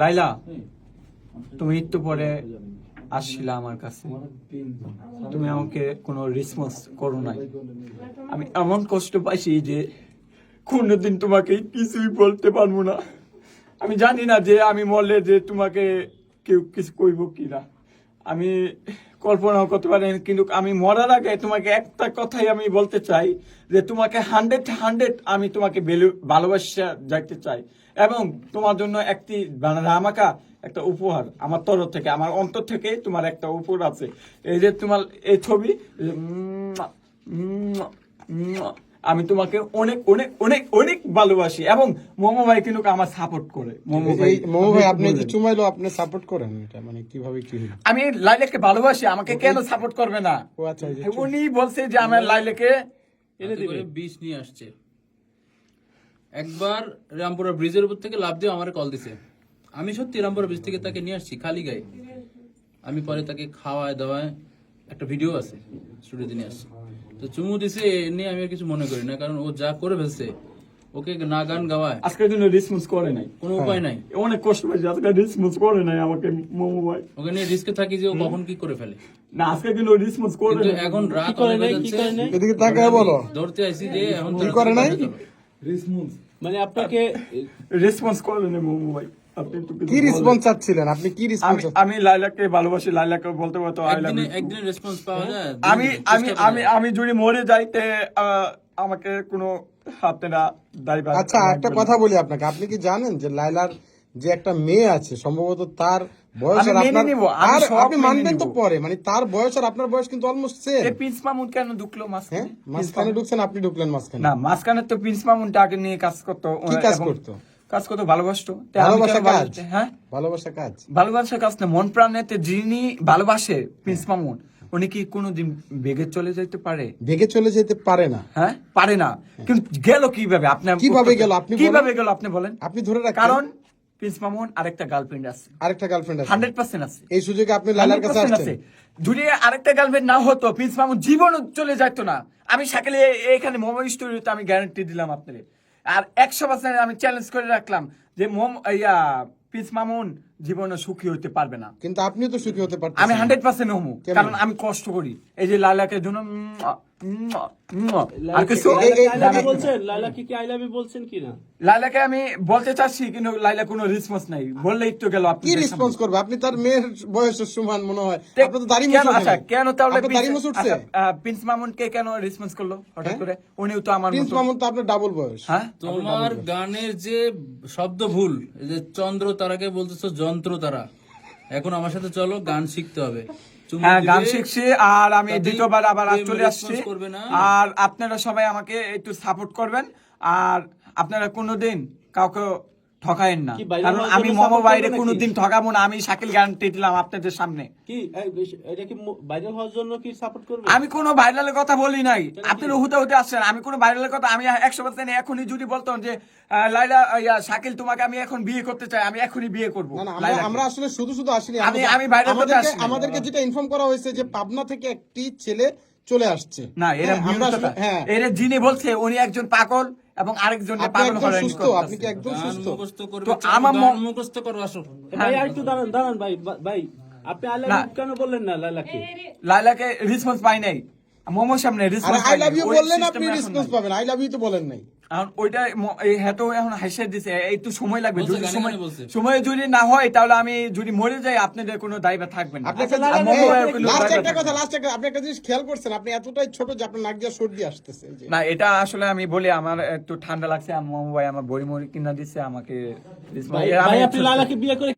লাইলা তুমি একটু পরে আসছিলা আমার কাছে। তুমি আমাকে কোনো রেসপন্স করো নাই। আমি এমন কষ্ট পাইছি যে কোনোদিন তোমাকে কিছুই বলতে পারব না। আমি জানি না যে আমি মরলে যে তোমাকে কেউ কিছু কইব কিনা। আমি কল্পনাও করতে পারেন, কিন্তু আমি মরার আগে তোমাকে একটা কথাই আমি বলতে চাই, যে তোমাকে হান্ড্রেড হান্ড্রেড আমি তোমাকে ভালোবাসা যাইতে চাই। এবং তোমার জন্য একটি মানে রামাকা একটা উপহার আমার তরফ থেকে, আমার অন্তর থেকে তোমার একটা উপহার আছে। এই যে তোমার এই ছবি আমি তোমাকে অনেক অনেক অনেক অনেক ভালোবাসি এবং মোমো ভাই কিন্তু আমার সাপোর্ট করে। মোমো ভাই মোমো ভাই আপনি যে চুমাইলো আপনি সাপোর্ট করেন এটা? মানে কীভাবে কি আমি লাইলাকে ভালোবাসি আমাকে কেন সাপোর্ট করবে না? ও আচ্ছা উনি বলছে যে আমার লাইলাকে এনে দিবে। বিষ নিয়ে আসছে। একবার রামপুরা ব্রিজের উপর থেকে লাভ দিয়ে আমার কল দিছে। আমি সত্যি রামপুরা ব্রিজ থেকে তাকে নিয়ে আসছি খালি গায়ে। আমি পরে তাকে খাওয়ায় দাওয়ায় একটা ভিডিও আছে স্টুডিওতে নিয়ে আসছি। তো চুমু দিছে এ নিয়ে আমি আর কিছু মনে করি না কারণ ও যা করে ফেলছে ওকে না গান গাওয়ায়। আজকের জন্য রেসপন্স করে নাই। কোনো উপায় নাই। অনেক কষ্ট পাইছি আজকে রেসপন্স করে নাই আমাকে মোমো ভাই। ওকে নিয়ে রিস্কে থাকি যে ও কখন কি করে ফেলে। না আজকে কিন্তু রেসপন্স করে কিন্তু নাই। এখন রাত অনেক হয়ে যাচ্ছে। এদিকে তাকায় বলো। ধরতে আইছি যে এখন কি করে নাই? মানে আপনাকে রেসপন্স করে নাই মোমো ভাই। কি রেসপন্স চাচ্ছিলেন? আপনি কি রেসপন্স আমি আমি লাইলাকে ভালোবাসি লাইলাকে বলতে বলতে আই লাভ একদিনে একদিনে রেসপন্স পাওয়া যায়? আমি আমি আমি আমি যদি মরে যাইতে আমাকে কোনো আপনারা দায়ভার আচ্ছা একটা কথা বলি আপনাকে। আপনি কি জানেন যে লাইলার যে একটা মেয়ে আছে সম্ভবত তার বয়স আর মেনে আপনার আর আপনি মানবেন তো পরে। মানে তার বয়স আর আপনার বয়স কিন্তু অলমোস্ট সেম এই প্রিন্স মামুন কেন ঢুকলো হ্যাঁ মাঝখানে মাঝখানে ঢুকছেন আপনি ঢুকলেন মাঝখানে। না মাঝখানে তো প্রিন্স মামুনটাকে নিয়ে কাজ করতো কি কাজ করতো? কাজ করতো ভালোবাসতো। ভালোবাসা কাজ? হ্যাঁ? ভালোবাসা কাজ। ভালোবাসা কাজ না মন প্রাণেতে যিনি ভালোবাসে প্রিন্স মামুন উনি কি কোনোদিন বেগে চলে যেতে পারে? ভেগে চলে যেতে পারে না। হ্যাঁ? পারে না। কিন্তু গেল কীভাবে? আপনি কীভাবে গেল? আপনি কীভাবে গেল আপনি বলেন। আপনি ধরে রাখেন। কারণ প্রিন্স মামুন আরেকটা গার্লফ্রেন্ড আছে। আরেকটা গার্লফ্রেন্ড আছে। হান্ড্রেড পার্সেন্ট আছে। এই সুযোগে আপনি লালার কাছে 100% আসছেন। যদি আরেকটা গার্লফ্রেন্ড না হতো প্রিন্স মামুন জীবনও চলে যাইতো না। আমি সাকালে এখানে মোমো স্টোরিতে আমি গ্যারান্টি দিলাম আপনারে। আর একশো পার্সেন্ট আমি চ্যালেঞ্জ করে রাখলাম যে মোম ইয়া পিস মামুন জীবনে সুখী হতে পারবে না। কিন্তু আপনিও তো সুখী হতে পারতেন আমি হান্ড্রেড পার্সেন্ট হমু কারণ আমি কষ্ট করি। এই যে লালাকে জন্য মুয়া, মুয়া, মুয়া। আর কিছু? বলছেন? লাইলাকে কি আই লাভ ইউ বলছেন কি লাইলাকে আমি বলতে চাচ্ছি কিন্তু লাইলা কোনো রেসপন্স নাই। বললেই তো গেল আপনি কি রেসপন্স করবে? আপনি তার মেয়ের বয়সের সমান মনে হয়। আপনি তো দাড়ি কেন আচ্ছা কেন তাহলে আপনি দাড়ি মুছে উঠছে? প্রিন্স মামুনকে কেন রেসপন্স করল হঠাৎ হ্যাঁ? করে? উনিও তো আমার প্রিন্স মামুন তো আপনার ডাবল বয়স। হ্যাঁ? তোমার গানের যে শব্দ ভুল যে চন্দ্র তারাকে বলতেছো যন্ত্র তারা এখন আমার সাথে চলো গান শিখতে হবে। হ্যাঁ গান শিখছি আর আমি দ্বিতীয়বার আবার চলে আসছি। আর আপনারা সবাই আমাকে একটু সাপোর্ট করবেন। আর আপনারা কোনোদিন কাউকে ঠকায়েন না। কারণ আমি জন্য মোমো বাইরে কোনোদিন ঠকাবো না আমি শাকিল গ্যারান্টি দিলাম আপনাদের সামনে। কি এটা কি ভাইরাল হওয়ার জন্য কি সাপোর্ট করবে? আমি কোনো ভাইরালের কথা বলি নাই। আপনারা হুতে হুতে আসছেন আমি কোনো ভাইরালের কথা আমি একশো পার্সেন্ট এখনই যদি বলতাম যে লাইলা ইয়া, শাকিল তোমাকে আমি এখন বিয়ে করতে চাই আমি এখনই বিয়ে করব। না না আমরা আসলে শুধু শুধু আসিনি আমি- আমি করতে আমাদেরকে আসিনি। আমাদেরকে যেটা ইনফর্ম করা হয়েছে যে পাবনা থেকে একটি ছেলে চলে আসছে। না এরা হ্যাঁ, আমরা হ্যাঁ। এরা যিনি বলছে উনি একজন পাগল। এবং আরেকজন আপনি পাগল সুস্থ। আপনি কি একদম সুস্থ? তো আমার মুখস্থ করো আসো। ভাই একটু দাঁড়ান দাঁড়ান ভাই ভাই আপনি আই লাভ ইউ কেন বললেন না লাইলাকে লাইলাকে রেসপন্স পাই নাই। মোমো সামনে রেসপন্স আই লাভ ইউ বললেন আপনি রেসপন্স পাবেন। আই লাভ ইউ তো বলেন নাই। এখন ওইটা হেতো এখন হাসিয়ে দিছে একটু সময় লাগবে যদি সময় সময় যদি না হয় তাহলে আমি যদি মরে যাই আপনাদের কোনো থাকবে না। একটা কথা লাস্ট একটা আপনি একটা জিনিস খেয়াল করছেন আপনি এতটাই ছোট যে আপনার নাক দিয়ে সর্দি আসতেছে না এটা আসলে আমি বলি আমার একটু ঠান্ডা লাগছে আমার মোমো আমার বড়ি মরি কিনা দিচ্ছে আমাকে আপনি বিয়ে করে